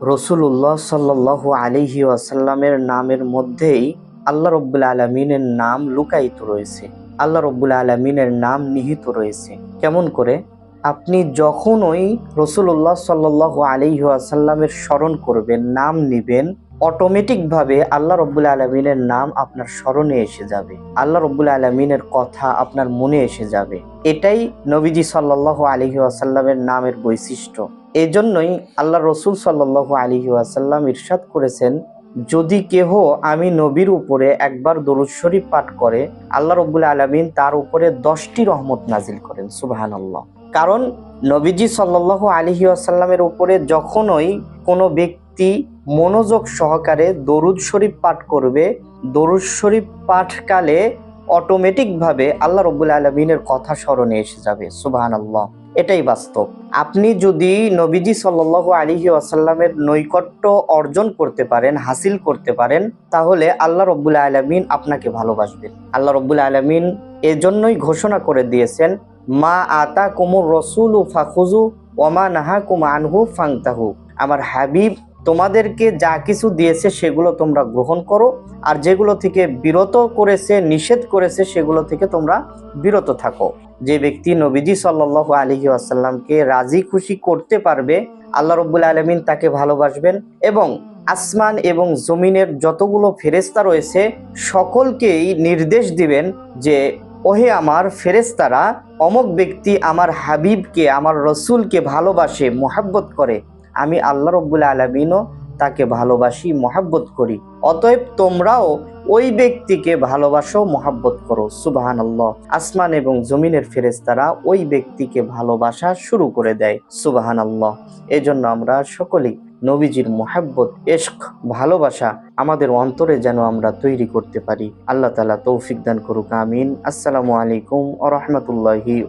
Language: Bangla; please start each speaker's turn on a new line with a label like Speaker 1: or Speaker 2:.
Speaker 1: রসুল্লাহ সাল্লাহ আলিহি আসাল্লামের নামের মধ্যেই আল্লাহ রব্বুল আলমিনের নাম লুকায়িত রয়েছে। আল্লাহ রব্বুল আলমিনের নাম নিহিত রয়েছে। কেমন করে? আপনি যখনই রসুল্লাহ সাল্লাহ আলিহি আসাল্লামের স্মরণ করবেন, নাম নিবেন, অটোমেটিকভাবে আল্লাহ রব্বুল আলমিনের নাম আপনার স্মরণে এসে যাবে। আল্লাহ রব্বুল আলমিনের কথা আপনার মনে এসে যাবে। এটাই নবীজি সাল্লাহ আলহি আসাল্লামের নামের বৈশিষ্ট্য। এজন্যই আল্লাহ রসুল সাল্লাহ আলহি আসাল্লাম ইরশাদ করেছেন, যদি কেহ আমি নবীর উপরে একবার দরুদ শরীফ পাঠ করে, আল্লাহ রব্বুল আলমিন তার উপরে দশটি রহমত নাজিল করেন। সুবাহান আল্লাহ কারণ নবীজি সাল্লাহ আলহি আসাল্লামের উপরে যখনই কোনো ব্যক্তি মনোযোগ সহকারে দরুদ শরীফ পাঠ করবে, দরুদ শরীফ পাঠকালে অটোমেটিকভাবে আল্লাহ রব্বুল আলমিনের কথা স্মরণে এসে যাবে সুবাহান আল্লাহ এটাই বাস্তব। আপনি যদি নবীজি সাল্লাহ আলিহি আসাল্লামের নৈকট্য অর্জন করতে পারেন, হাসিল করতে পারেন, তাহলে আল্লাহ রব্বুল আলমিন আপনাকে ভালোবাসবেন আল্লাহ রব্বুল আলমিন এজন্যই ঘোষণা করে দিয়েছেন, মা আতা কুমুর রসুল ফাখুজু ওমা নাহা কুম আনহু ফাংতাহু আমার হাবিব তোমাদেরকে যা কিছু দিয়েছে সেগুলো তোমরা গ্রহণ করো, আর যেগুলো থেকে বিরত করেছে, নিষেধ করেছে, সেগুলো থেকে তোমরা বিরত থাকো। যে ব্যক্তি নবীজি সাল্লাহ আলহি আসাল্লামকে রাজি খুশি করতে পারবে, আল্লাহ রব্বুল আলমিন তাকে ভালোবাসবেন এবং আসমান এবং জমিনের যতগুলো ফেরেস্তা রয়েছে, সকলকেই নির্দেশ দিবেন যে, ওহে আমার ফেরেস্তারা অমক ব্যক্তি আমার হাবিবকে, আমার রসুলকে ভালোবাসে, মোহাব্বত করে। আমি আল্লাহ রব্বুল আলমিনও তাকে ভালোবাসি, মহাব্বত করি। অতএব তোমরাও ওই ব্যক্তিকে ভালোবাসো, মহাব্বত করো। সুবাহান আল্লাহ আসমান এবং জমিনের ফেরেস্তারা ওই ব্যক্তিকে ভালোবাসা শুরু করে দেয়। সুবাহান আল্লাহ এজন্য আমরা সকলেই নবীজির মোহাব্বত এশক ভালোবাসা আমাদের অন্তরে যেন আমরা তৈরি করতে পারি। আল্লাহ তালা তৌফিক দান করুক, আমিন। আসসালামু আলাইকুম আ রহমতুল্লাহি